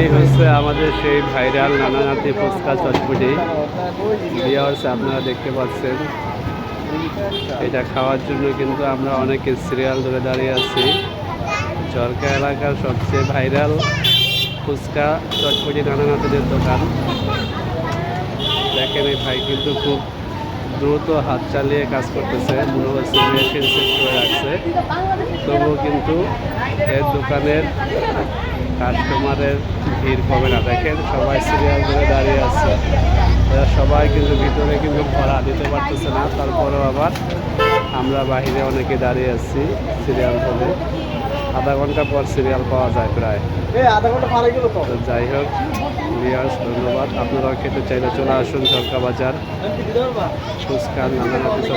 এই হচ্ছে আমাদের সেই ভাইরাল নানা নাতি ফুচকা চটপটি। ভিওর্স আপনারা দেখতে পাচ্ছেন। এটা খাওয়ার জন্য কিন্তু আমরা অনেকে সিরিয়াল ধরে দাঁড়িয়ে আছি। চরকা এলাকার সবচেয়ে ভাইরাল ফুচকা চটপটি নানা নাতিদের দোকান। দেখেন এই ভাই কিন্তু খুব দ্রুত হাত চালিয়ে কাজ করতেছে মেশিন সেট করে রাখছে। তবুও কিন্তু এর দোকানের কাস্টমারের ভিড় কমে না। দেখেন সবাই সিরিয়াল ধরে দাঁড়িয়ে আছে। এরা সবাই কিন্তু ভিতরে কিন্তু ভরা দিতে পারতেছে না। তারপরেও আবার আমরা বাহিরে অনেকে দাঁড়িয়ে আছি সিরিয়াল ধরে আধা ঘণ্টা পর সিরিয়াল পাওয়া যায় প্রায়। আধা ঘণ্টা পারে গেল তো? তো যাই হোক ভিয়ার্স ধন্যবাদ। আপনারাও খেতে চাইলে চলে আসুন ঝলকা বাজার। ফুচকা নানা রকম সব